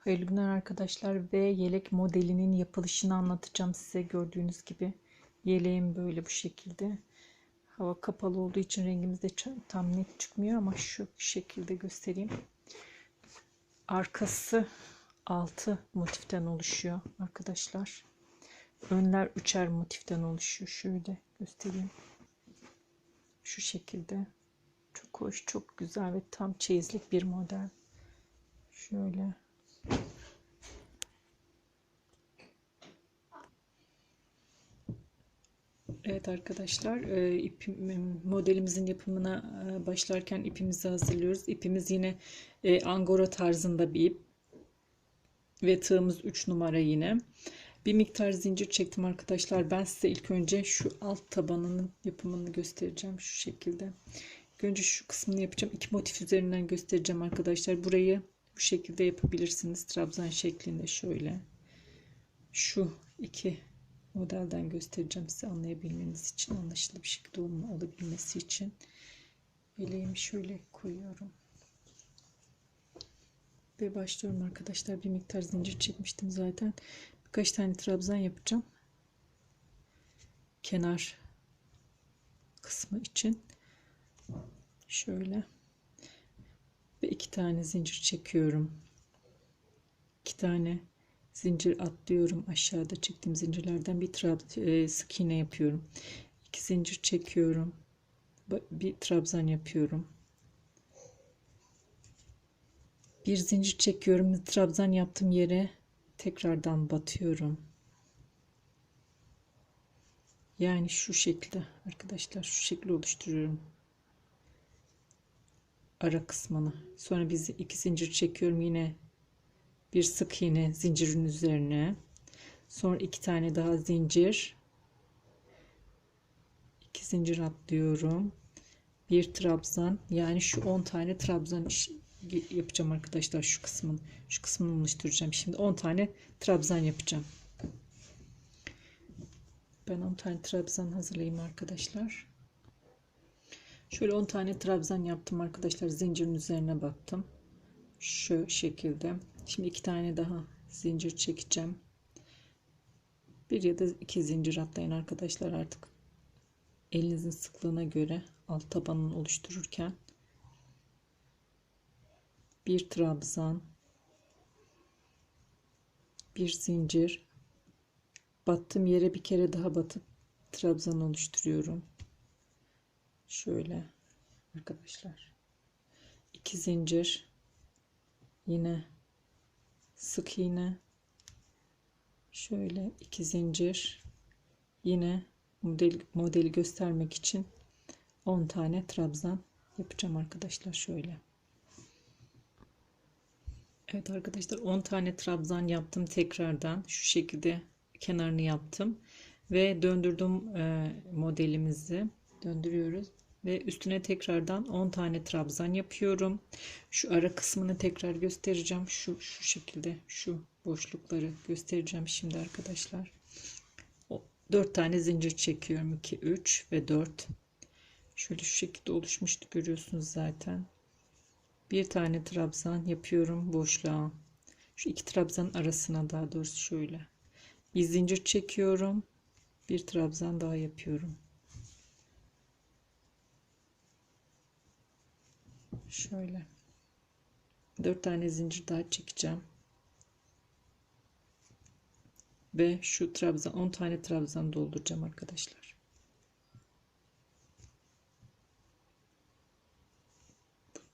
Hayırlı günler arkadaşlar ve yelek modelinin yapılışını anlatacağım size gördüğünüz gibi. Yeleğim böyle bu şekilde. Hava kapalı olduğu için rengimiz de tam net çıkmıyor ama şu şekilde göstereyim. Arkası altı motiften oluşuyor arkadaşlar. Önler üçer motiften oluşuyor. Şöyle göstereyim. Şu şekilde. Çok hoş, çok güzel ve tam çeyizlik bir model. Şöyle. Evet arkadaşlar, e, ipim, modelimizin yapımına e, başlarken ipimizi hazırlıyoruz. İpimiz yine e, angora tarzında bir ip ve tığımız 3 numara yine. Bir miktar zincir çektim arkadaşlar. Ben size ilk önce şu alt tabanının yapımını göstereceğim şu şekilde. Önce şu kısmını yapacağım. İki motif üzerinden göstereceğim arkadaşlar. Burayı bu şekilde yapabilirsiniz. Trabzan şeklinde şöyle. Şu iki modelden göstereceğim size anlayabilmeniz için anlaşılır bir şekilde olabilmesi için. Bileğimi şöyle koyuyorum. Ve başlıyorum arkadaşlar. Bir miktar zincir çekmiştim zaten. Birkaç tane trabzan yapacağım. Kenar kısmı için. Şöyle iki tane zincir çekiyorum. İki tane zincir atlıyorum. Aşağıda çektiğim zincirlerden bir trab e, sık iğne yapıyorum. İki zincir çekiyorum. Bir trabzan yapıyorum. Bir zincir çekiyorum. Trabzan yaptığım yere tekrardan batıyorum. Yani şu şekilde arkadaşlar şu şekilde oluşturuyorum ara kısmını. Sonra biz iki zincir çekiyorum yine. Bir sık iğne zincirin üzerine. Sonra iki tane daha zincir. İki zincir atlıyorum. Bir trabzan. Yani şu 10 tane trabzan yapacağım arkadaşlar şu kısmın. Şu kısmını oluşturacağım. Şimdi 10 tane trabzan yapacağım. Ben 10 tane trabzan hazırlayayım arkadaşlar şöyle 10 tane trabzan yaptım arkadaşlar zincirin üzerine battım şu şekilde Şimdi iki tane daha zincir çekeceğim. Bir ya da iki zincir atlayın arkadaşlar artık. Elinizin sıklığına göre alt tabanını oluştururken bir trabzan bir zincir battığım yere bir kere daha batıp trabzan oluşturuyorum. Şöyle arkadaşlar. iki zincir. Yine sık iğne. Şöyle iki zincir. Yine model modeli göstermek için 10 tane trabzan yapacağım arkadaşlar şöyle. Evet arkadaşlar 10 tane trabzan yaptım tekrardan. Şu şekilde kenarını yaptım ve döndürdüm e, modelimizi döndürüyoruz ve üstüne tekrardan 10 tane trabzan yapıyorum. Şu ara kısmını tekrar göstereceğim. Şu şu şekilde şu boşlukları göstereceğim şimdi arkadaşlar. 4 tane zincir çekiyorum. 2 3 ve 4. Şöyle şu şekilde oluşmuştu görüyorsunuz zaten. Bir tane trabzan yapıyorum boşluğa. Şu iki trabzan arasına daha doğrusu şöyle. Bir zincir çekiyorum. Bir trabzan daha yapıyorum. Şöyle. Dört tane zincir daha çekeceğim. Ve şu trabzan 10 tane trabzan dolduracağım arkadaşlar.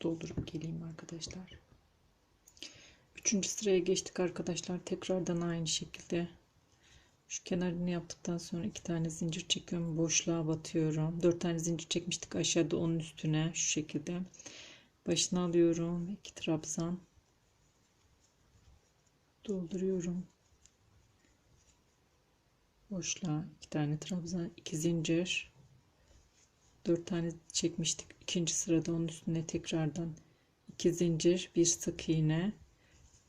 Doldurup geleyim arkadaşlar. Üçüncü sıraya geçtik arkadaşlar. Tekrardan aynı şekilde. Şu kenarını yaptıktan sonra iki tane zincir çekiyorum. Boşluğa batıyorum. Dört tane zincir çekmiştik aşağıda onun üstüne şu şekilde başına alıyorum. İki trabzan. Dolduruyorum. Boşluğa iki tane trabzan iki zincir. Dört tane çekmiştik. İkinci sırada onun üstüne tekrardan iki zincir bir sık iğne.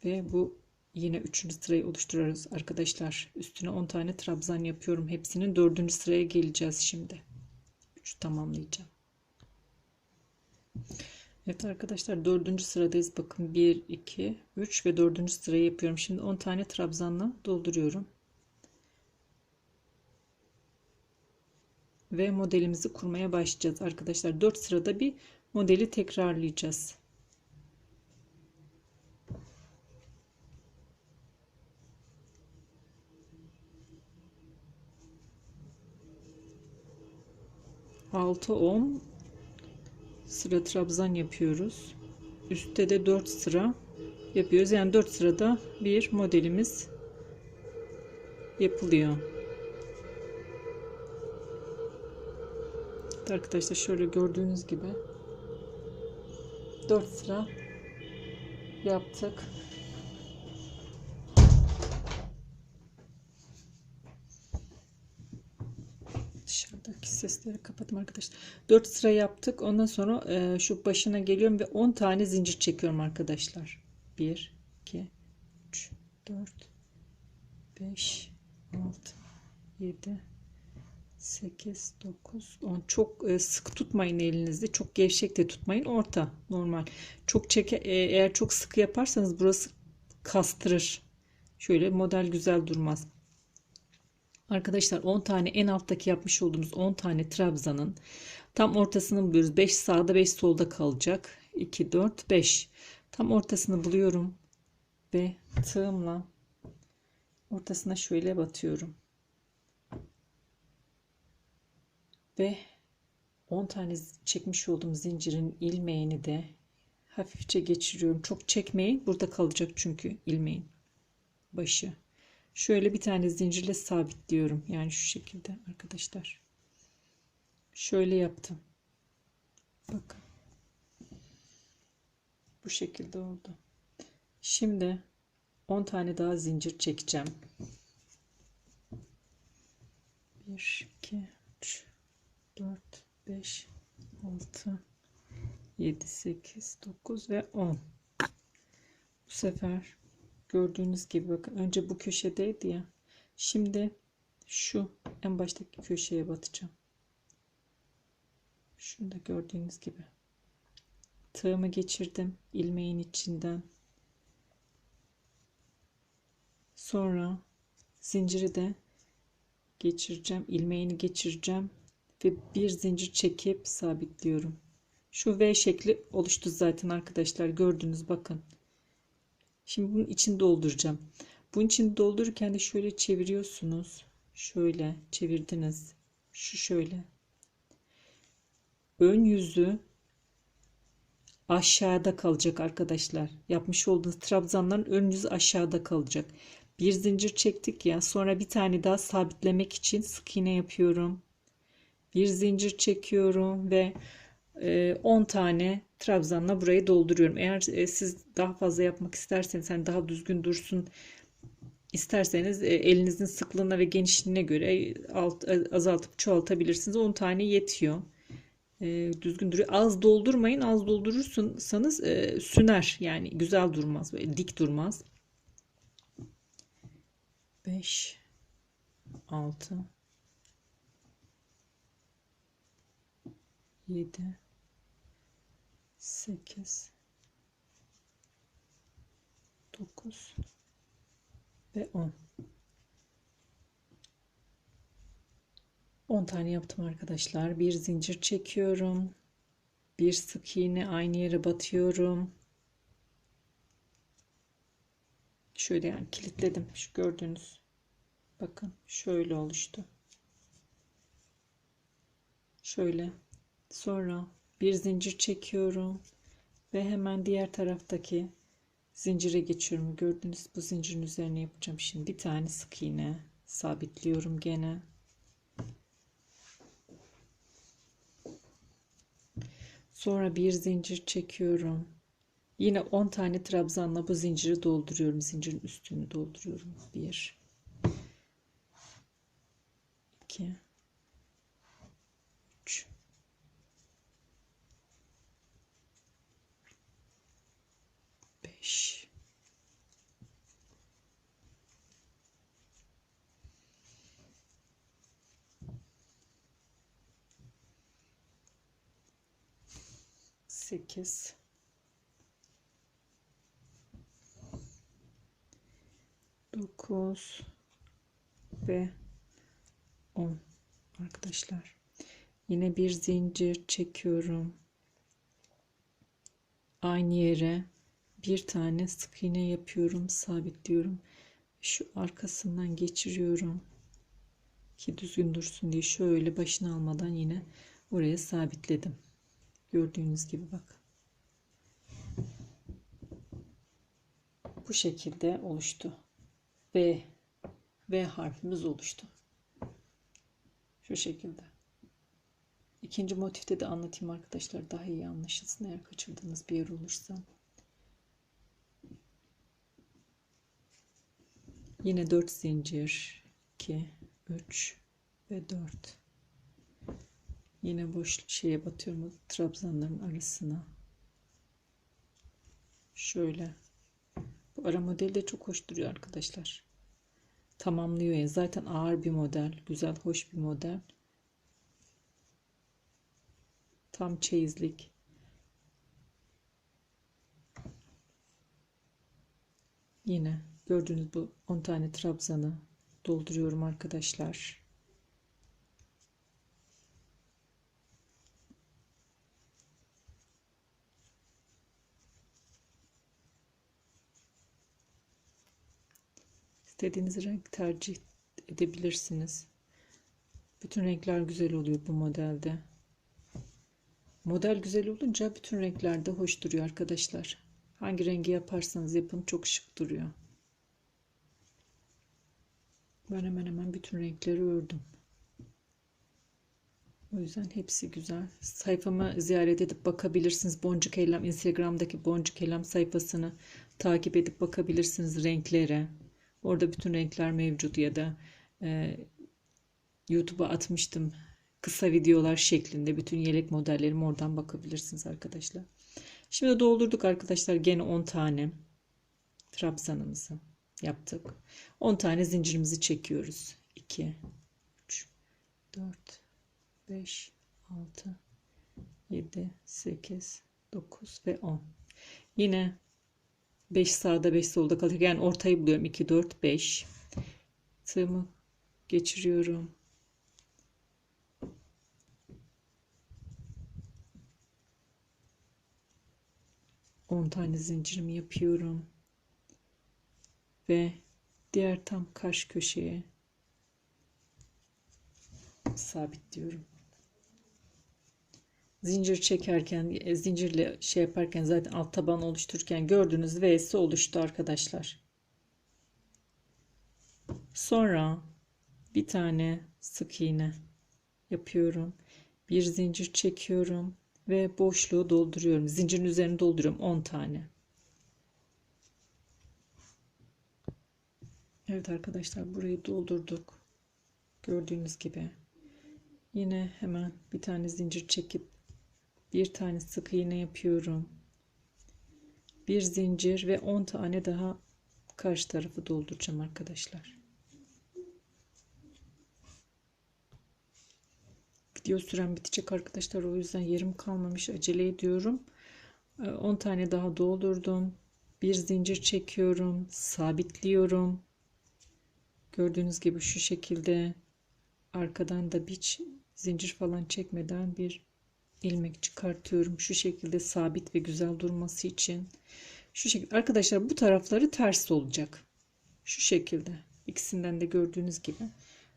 Ve bu yine üçüncü sırayı oluşturuyoruz arkadaşlar. Üstüne 10 tane trabzan yapıyorum. Hepsinin dördüncü sıraya geleceğiz şimdi. 3 tamamlayacağım Evet arkadaşlar dördüncü sıradayız. Bakın 1, 2, 3 ve dördüncü sırayı yapıyorum. Şimdi 10 tane trabzanla dolduruyorum. Ve modelimizi kurmaya başlayacağız arkadaşlar. 4 sırada bir modeli tekrarlayacağız. Altı on sıra trabzan yapıyoruz. Üstte de 4 sıra yapıyoruz. Yani 4 sırada bir modelimiz yapılıyor. Arkadaşlar şöyle gördüğünüz gibi 4 sıra yaptık. Dışarıdaki sesleri kapattım arkadaşlar. 4 sıra yaptık. Ondan sonra e, şu başına geliyorum ve 10 tane zincir çekiyorum arkadaşlar. 1 2 3 4 5 6 7 8 9 10 çok e, sıkı tutmayın elinizde. Çok gevşek de tutmayın. Orta normal. Çok çeke e, eğer çok sıkı yaparsanız burası kastırır. Şöyle model güzel durmaz. Arkadaşlar 10 tane en alttaki yapmış olduğumuz 10 tane trabzanın tam ortasını buluyoruz. 5 sağda 5 solda kalacak. 2 4 5. Tam ortasını buluyorum ve tığımla ortasına şöyle batıyorum. Ve 10 tane çekmiş olduğum zincirin ilmeğini de hafifçe geçiriyorum. Çok çekmeyin. Burada kalacak çünkü ilmeğin başı. Şöyle bir tane zincirle sabitliyorum. Yani şu şekilde arkadaşlar. Şöyle yaptım. Bakın. Bu şekilde oldu. Şimdi 10 tane daha zincir çekeceğim. 1 2 3 4 5 6 7 8 9 ve 10. Bu sefer Gördüğünüz gibi bakın önce bu köşedeydi ya. Şimdi şu en baştaki köşeye batacağım. Şunu gördüğünüz gibi. Tığımı geçirdim ilmeğin içinden. Sonra zinciri de geçireceğim. ilmeğini geçireceğim ve bir zincir çekip sabitliyorum. Şu V şekli oluştu zaten arkadaşlar. Gördünüz bakın. Şimdi bunun içini dolduracağım. Bunun içini doldururken de şöyle çeviriyorsunuz. Şöyle çevirdiniz. Şu şöyle. Ön yüzü aşağıda kalacak arkadaşlar. Yapmış olduğunuz trabzanların ön yüzü aşağıda kalacak. Bir zincir çektik ya. Sonra bir tane daha sabitlemek için sık iğne yapıyorum. Bir zincir çekiyorum ve 10 e, tane trabzanla burayı dolduruyorum. Eğer e, siz daha fazla yapmak isterseniz hani daha düzgün dursun isterseniz e, elinizin sıklığına ve genişliğine göre alt, azaltıp çoğaltabilirsiniz. 10 tane yetiyor. Düzgün duruyor. Az doldurmayın. Az doldurursanız süner. Yani güzel durmaz. Böyle dik durmaz. 5 6 7 8 9 ve 10 10 tane yaptım arkadaşlar. Bir zincir çekiyorum. Bir sık iğne aynı yere batıyorum. Şöyle yani kilitledim. Şu gördüğünüz. Bakın şöyle oluştu. Şöyle. Sonra bir zincir çekiyorum ve hemen diğer taraftaki zincire geçiyorum. Gördüğünüz bu zincirin üzerine yapacağım. Şimdi bir tane sık iğne sabitliyorum gene. Sonra bir zincir çekiyorum. Yine 10 tane trabzanla bu zinciri dolduruyorum. Zincirin üstünü dolduruyorum. 1 2 8 9 ve 10 arkadaşlar. Yine bir zincir çekiyorum. Aynı yere bir tane sık iğne yapıyorum, sabitliyorum. Şu arkasından geçiriyorum ki düzgün dursun diye şöyle başını almadan yine oraya sabitledim. Gördüğünüz gibi bak. Bu şekilde oluştu. V V harfimiz oluştu. Şu şekilde. İkinci motifte de anlatayım arkadaşlar daha iyi anlaşılsın eğer kaçırdığınız bir yer olursa. Yine 4 zincir 2 3 ve 4 yine boş şeye batıyorum trabzanların arasına. Şöyle. Bu ara modeli de çok hoş duruyor arkadaşlar. Tamamlıyor ya. Zaten ağır bir model güzel hoş bir model. Tam çeyizlik. Yine gördüğünüz bu 10 tane trabzanı dolduruyorum arkadaşlar. İstediğiniz renk tercih edebilirsiniz. Bütün renkler güzel oluyor bu modelde. Model güzel olunca bütün renklerde hoş duruyor arkadaşlar. Hangi rengi yaparsanız yapın çok şık duruyor. Ben hemen hemen bütün renkleri ördüm. O yüzden hepsi güzel. Sayfamı ziyaret edip bakabilirsiniz. Boncuk Eylem Instagram'daki Boncuk Eylem sayfasını takip edip bakabilirsiniz renklere. Orada bütün renkler mevcut ya da e, YouTube'a atmıştım kısa videolar şeklinde bütün yelek modellerimi oradan bakabilirsiniz arkadaşlar. Şimdi doldurduk arkadaşlar gene 10 tane trabzanımızı yaptık. 10 tane zincirimizi çekiyoruz. 2 3 4 5 6 7 8 9 ve 10. Yine 5 sağda 5 solda kalacak. Yani ortayı buluyorum. 2 4 5. Tığımı geçiriyorum. On tane zincirimi yapıyorum ve diğer tam karşı köşeye sabitliyorum. Zincir çekerken, e, zincirle şey yaparken zaten alt taban oluştururken gördüğünüz V'si oluştu arkadaşlar. Sonra bir tane sık iğne yapıyorum. Bir zincir çekiyorum ve boşluğu dolduruyorum. Zincirin üzerine dolduruyorum 10 tane. Evet arkadaşlar burayı doldurduk. Gördüğünüz gibi. Yine hemen bir tane zincir çekip bir tane sık iğne yapıyorum. Bir zincir ve 10 tane daha karşı tarafı dolduracağım arkadaşlar. Video süren bitecek arkadaşlar. O yüzden yerim kalmamış. Acele ediyorum. 10 ee, tane daha doldurdum. Bir zincir çekiyorum. Sabitliyorum. Gördüğünüz gibi şu şekilde arkadan da bir zincir falan çekmeden bir ilmek çıkartıyorum. Şu şekilde sabit ve güzel durması için. Şu şekilde arkadaşlar bu tarafları ters olacak. Şu şekilde. ikisinden de gördüğünüz gibi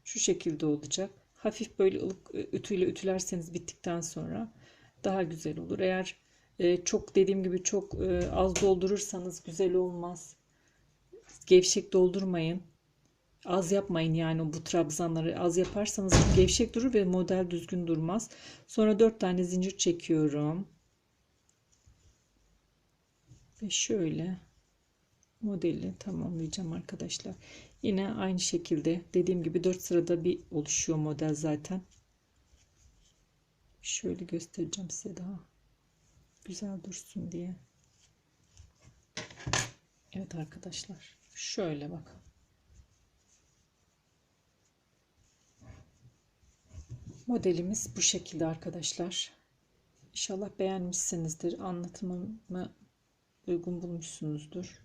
şu şekilde olacak. Hafif böyle ılık e, ütüyle ütülerseniz bittikten sonra daha güzel olur. Eğer e, çok dediğim gibi çok e, az doldurursanız güzel olmaz. Gevşek doldurmayın az yapmayın yani bu trabzanları az yaparsanız gevşek durur ve model düzgün durmaz. Sonra 4 tane zincir çekiyorum. Ve şöyle modeli tamamlayacağım arkadaşlar. Yine aynı şekilde dediğim gibi 4 sırada bir oluşuyor model zaten. Şöyle göstereceğim size daha güzel dursun diye. Evet arkadaşlar şöyle bakın. Modelimiz bu şekilde arkadaşlar. İnşallah beğenmişsinizdir. Anlatımımı uygun bulmuşsunuzdur.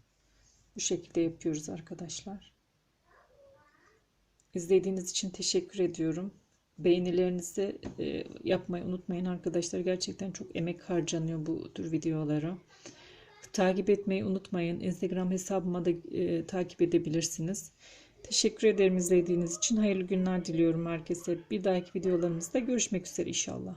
Bu şekilde yapıyoruz arkadaşlar. İzlediğiniz için teşekkür ediyorum. Beğenilerinizi e, yapmayı unutmayın arkadaşlar. Gerçekten çok emek harcanıyor bu tür videolara. Takip etmeyi unutmayın. Instagram hesabıma da e, takip edebilirsiniz. Teşekkür ederim izlediğiniz için. Hayırlı günler diliyorum herkese. Bir dahaki videolarımızda görüşmek üzere inşallah.